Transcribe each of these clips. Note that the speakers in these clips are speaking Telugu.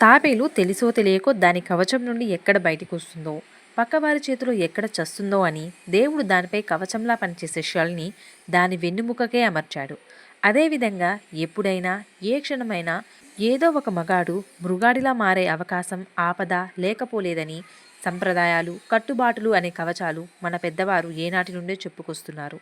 తాబేలు తెలిసో తెలియకో దాని కవచం నుండి ఎక్కడ బయటికి వస్తుందో పక్కవారి చేతిలో ఎక్కడ చస్తుందో అని దేవుడు దానిపై కవచంలా పనిచేసే షల్ని దాని వెన్నుముకకే అమర్చాడు. అదేవిధంగా ఎప్పుడైనా ఏ క్షణమైనా ఏదో ఒక మగాడు మృగాడిలా మారే అవకాశం ఆపద లేకపోలేదని సంప్రదాయాలు కట్టుబాటులు అనే కవచాలు మన పెద్దవారు ఏనాటి నుండే చెప్పుకొస్తున్నారు.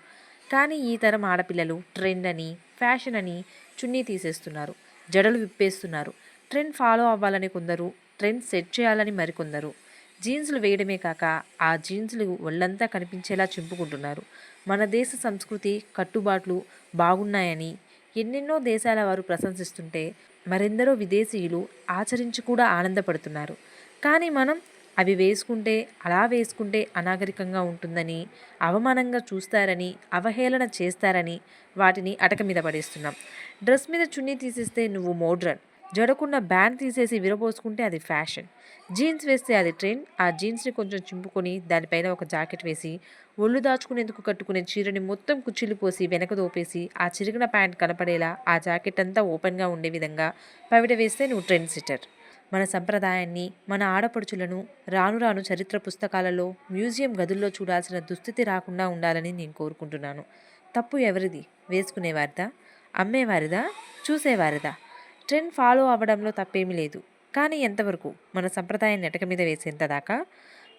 కానీ ఈ తరం ఆడపిల్లలు ట్రెండ్ అని ఫ్యాషన్ అని చున్నీ తీసేస్తున్నారు జడలు విప్పేస్తున్నారు. ట్రెండ్ ఫాలో అవ్వాలని కొందరు ట్రెండ్ సెట్ చేయాలని మరికొందరు. జీన్సులు వేయడమే కాక ఆ జీన్సులు ఒళ్ళంతా కనిపించేలా చింపుకుంటున్నారు. మన దేశ సంస్కృతి కట్టుబాట్లు బాగున్నాయని ఎన్నెన్నో దేశాల వారు ప్రశంసిస్తుంటే మరెందరో విదేశీయులు ఆచరించి కూడా ఆనందపడుతున్నారు. కానీ మనం అవి వేసుకుంటే అలా వేసుకుంటే అనాగరికంగా ఉంటుందని అవమానంగా చూస్తారని అవహేళన చేస్తారని వాటిని అటక మీద పడేస్తున్నాం. డ్రెస్ మీద చున్నీ తీసేస్తే నువ్వు మోడ్రన్. జడకున్న బ్యాండ్ తీసేసి విరబోసుకుంటే అది ఫ్యాషన్. జీన్స్ వేస్తే అది ట్రెండ్. ఆ జీన్స్ని కొంచెం చింపుకొని దానిపైన ఒక జాకెట్ వేసి ఒళ్ళు దాచుకునేందుకు కట్టుకునే చీరని మొత్తం కుచ్చిళ్ళు పోసి వెనక దోపేసి ఆ చిరిగిన ప్యాంట్ కనపడేలా ఆ జాకెట్ అంతా ఓపెన్గా ఉండే విధంగా పవిట వేస్తే నువ్వు ట్రెండ్ సిటర్ మన సంప్రదాయాన్ని మన ఆడపడుచులను రాను రాను చరిత్ర పుస్తకాలలో మ్యూజియం గదుల్లో చూడాల్సిన దుస్థితి రాకుండా ఉండాలని నేను కోరుకుంటున్నాను. తప్పు ఎవరిది? వేసుకునేవారిదా? అమ్మేవారిదా? చూసేవారిదా? ట్రెండ్ ఫాలో అవ్వడంలో తప్పేమీ లేదు. కానీ ఎంతవరకు? మన సంప్రదాయాన్ని ఎటక మీద వేసేంత దాకా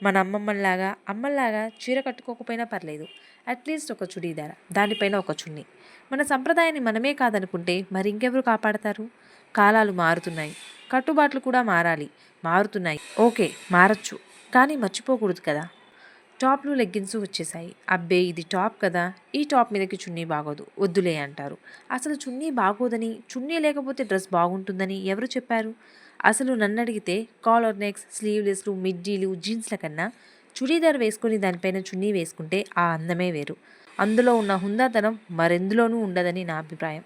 మన అమ్మమ్మల్లాగా అమ్మల్లాగా చీర కట్టుకోకపోయినా పర్లేదు. అట్లీస్ట్ ఒక చుడీదార దానిపైన ఒక చున్ని. మన సంప్రదాయాన్ని మనమే కాదనుకుంటే మరి ఇంకెవరు కాపాడతారు? కాలాలు మారుతున్నాయి. కట్టుబాట్లు కూడా మారాలి. మారుతున్నాయి. ఓకే మారచ్చు. కానీ మర్చిపోకూడదు కదా? టాప్లు లెగ్గిన్స్ వచ్చేసాయి. అబ్బే ఇది టాప్ కదా. ఈ టాప్ మీదకి చున్నీ బాగోదు. వద్దులే అంటారు. అసలు చున్నీ బాగోదని చున్నీ లేకపోతే డ్రెస్ బాగుంటుందని ఎవరు చెప్పారు? అసలు నన్ను అడిగితే కాలర్ నెక్స్ స్లీవ్లెస్లు మిడ్డీలు జీన్స్ల కన్నా చుడీదార్ వేసుకొని దానిపైన చున్నీ వేసుకుంటే ఆ అందమే వేరు. అందులో ఉన్న హుందాతనం మరెందులోనూ ఉండదని నా అభిప్రాయం.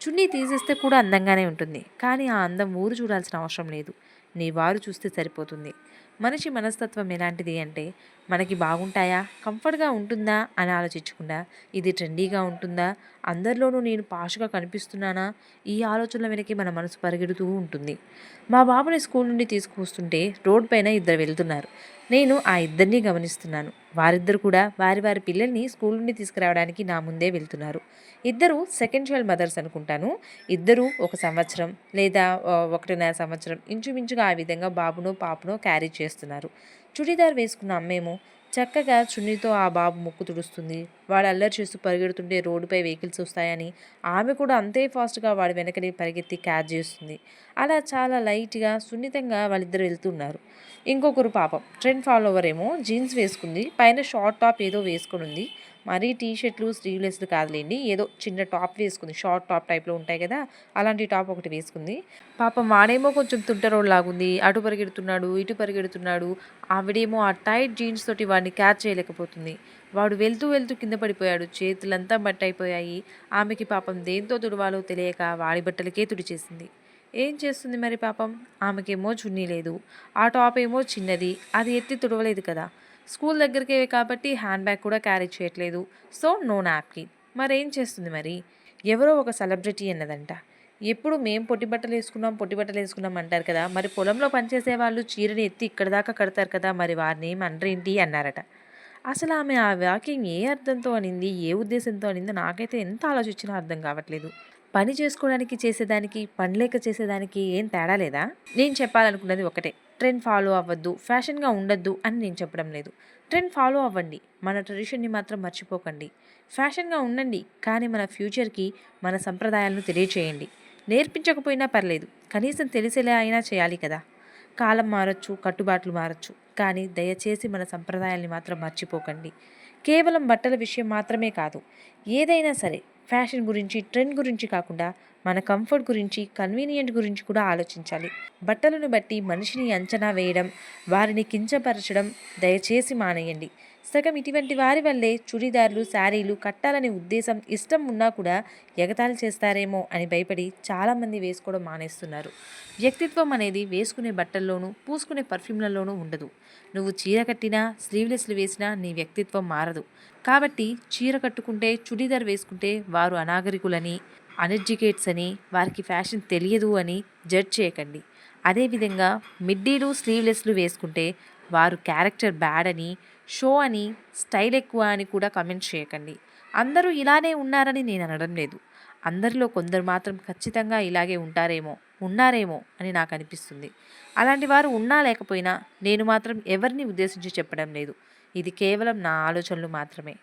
చున్నీ తీసేస్తే కూడా అందంగానే ఉంటుంది. కానీ ఆ అందం ఊరు చూడాల్సిన అవసరం లేదు. నీ వారు చూస్తే సరిపోతుంది. మనిషి మనస్తత్వం ఎలాంటిది అంటే మనకి బాగుంటాయా? కంఫర్ట్గా ఉంటుందా? అని ఆలోచించకుండా ఇది ట్రెండీగా ఉంటుందా? అందరిలోనూ నేను పాష్గా కనిపిస్తున్నానా? ఈ ఆలోచనల వెనక్కి మన మనసు పరిగెడుతూ ఉంటుంది. మా బాబుని స్కూల్ నుండి తీసుకువస్తుంటే రోడ్ పైన ఇద్దరు వెళ్తున్నారు. నేను ఆ ఇద్దరిని గమనిస్తున్నాను. వారిద్దరు కూడా వారి వారి పిల్లల్ని స్కూల్ నుండి తీసుకురావడానికి నా ముందే వెళ్తున్నారు. ఇద్దరు సెకండ్ చైల్డ్ మదర్స్ అనుకుంటాను. ఇద్దరు ఒక సంవత్సరం లేదా ఒకటిన్నర సంవత్సరం ఇంచుమించుగా ఆ విధంగా బాబునో పాపనో క్యారీ చేస్తున్నారు. చుడీదార్ వేసుకున్న అమ్మేమో చక్కగా చున్నీతో ఆ బాబు ముక్కు తుడుస్తుంది. వాడు అల్లరి చేస్తూ పరిగెడుతుంటే రోడ్డుపై వెహికల్స్ వస్తాయని ఆమె కూడా అంతే ఫాస్ట్గా వాడి వెనకనే పరిగెత్తి క్యాచ్ చేస్తుంది. అలా చాలా లైట్గా సున్నితంగా వాళ్ళిద్దరు వెళ్తున్నారు. ఇంకొకరు పాపం. ట్రెండ్ ఫాలోవర్ ఏమో జీన్స్ వేసుకుంది. పైన షార్ట్ టాప్ ఏదో వేసుకుని ఉంది. మరీ టీ షర్ట్లు స్లీవ్లెస్లు కాదులేండి. ఏదో చిన్న టాప్ వేసుకుంది. షార్ట్ టాప్ టైప్లో ఉంటాయి కదా అలాంటి టాప్ ఒకటి వేసుకుంది. పాపం వాడేమో కొంచెం తుంటరోడ్ లాగుంది అటు పరిగెడుతున్నాడు ఇటు పరిగెడుతున్నాడు. ఆవిడేమో ఆ టైట్ జీన్స్ తోటి వాడిని క్యాచ్ చేయలేకపోతుంది. వాడు వెళ్తూ వెళ్తూ కింద పడిపోయాడు. చేతులంతా బట్ట అయిపోయాయి ఆమెకి పాపం దేంతో తుడవాలో తెలియక వాడి బట్టలకే తుడిచేసింది. ఏం చేస్తుంది మరి పాపం? ఆమెకేమో చున్నీ లేదు ఆ టాప్ ఏమో చిన్నది. అది ఎత్తి తుడవలేదు కదా. స్కూల్ దగ్గరికే కాబట్టి హ్యాండ్ బ్యాగ్ కూడా క్యారీ చేయట్లేదు. సో నో నాప్కిన్ మరేం చేస్తుంది మరి? ఎవరో ఒక సెలబ్రిటీ అన్నదంట. ఎప్పుడు మేం పొట్టి బట్టలు వేసుకున్నాం పొట్టి బట్టలు వేసుకున్నాం అంటారు కదా మరి పొలంలో పనిచేసే వాళ్ళు చీరని ఎత్తి ఇక్కడ దాకా కడతారు కదా మరి వారిని ఏమనరేంటి అన్నారట. అసలు ఆమె ఆ వాక్యం ఏ అర్థంతో అనింది ఏ ఉద్దేశంతో అనిందో నాకైతే ఎంత ఆలోచించినా అర్థం కావట్లేదు. పని చేసుకోవడానికి చేసేదానికి పని లేక చేసేదానికి ఏం తేడా లేదా? నేను చెప్పాలనుకున్నది ఒకటే. ట్రెండ్ ఫాలో అవ్వద్దు ఫ్యాషన్గా ఉండొద్దు అని నేను చెప్పడం లేదు. ట్రెండ్ ఫాలో అవ్వండి. మన ట్రెడిషన్ని మాత్రం మర్చిపోకండి. ఫ్యాషన్గా ఉండండి కానీ మన ఫ్యూచర్కి మన సంప్రదాయాలను తెలియచేయండి. నేర్పించకపోయినా పర్లేదు కనీసం తెలిసేలా అయినా చేయాలి కదా. కాలం మారచ్చు కట్టుబాట్లు మారచ్చు కానీ దయచేసి మన సంప్రదాయాల్ని మాత్రం మర్చిపోకండి. కేవలం బట్టల విషయం మాత్రమే కాదు ఏదైనా సరే ఫ్యాషన్ గురించి ట్రెండ్ గురించి కాకుండా మన కంఫర్ట్ గురించి కన్వీనియంట్ గురించి కూడా ఆలోచించాలి. బట్టలను బట్టి మనిషిని అంచనా వేయడం వారిని కించపరచడం దయచేసి మానేయండి. సగం ఇటువంటి వారి వల్లే చుడిదార్లు శారీలు కట్టాలనే ఉద్దేశం ఇష్టం ఉన్నా కూడా ఎగతాళి చేస్తారేమో అని భయపడి చాలామంది వేసుకోవడం మానేస్తున్నారు. వ్యక్తిత్వం అనేది వేసుకునే బట్టల్లోనూ పూసుకునే పర్ఫ్యూమ్లలోనూ ఉండదు. నువ్వు చీర కట్టినా స్లీవ్లెస్లు వేసినా నీ వ్యక్తిత్వం మారదు. కాబట్టి చీర కట్టుకుంటే చుడీదార్ వేసుకుంటే వారు అనాగరికులని అన్ఎడ్యుకేట్స్ అని వారికి ఫ్యాషన్ తెలియదు అని జడ్జ్ చేయకండి. అదేవిధంగా మిడ్డీలు స్లీవ్లెస్లు వేసుకుంటే వారు క్యారెక్టర్ బ్యాడ్ అని షో అని స్టైల్ ఎక్కువ అని కూడా కమెంట్ చేయకండి. అందరూ ఇలానే ఉన్నారని నేను అనడం లేదు. అందరిలో కొందరు మాత్రం ఖచ్చితంగా ఇలాగే ఉంటారేమో ఉన్నారేమో అని నాకు అనిపిస్తుంది. అలాంటి వారు ఉన్నా లేకపోయినా నేను మాత్రం ఎవరిని ఉద్దేశించి చెప్పడం లేదు. ఇది కేవలం నా ఆలోచనలు మాత్రమే.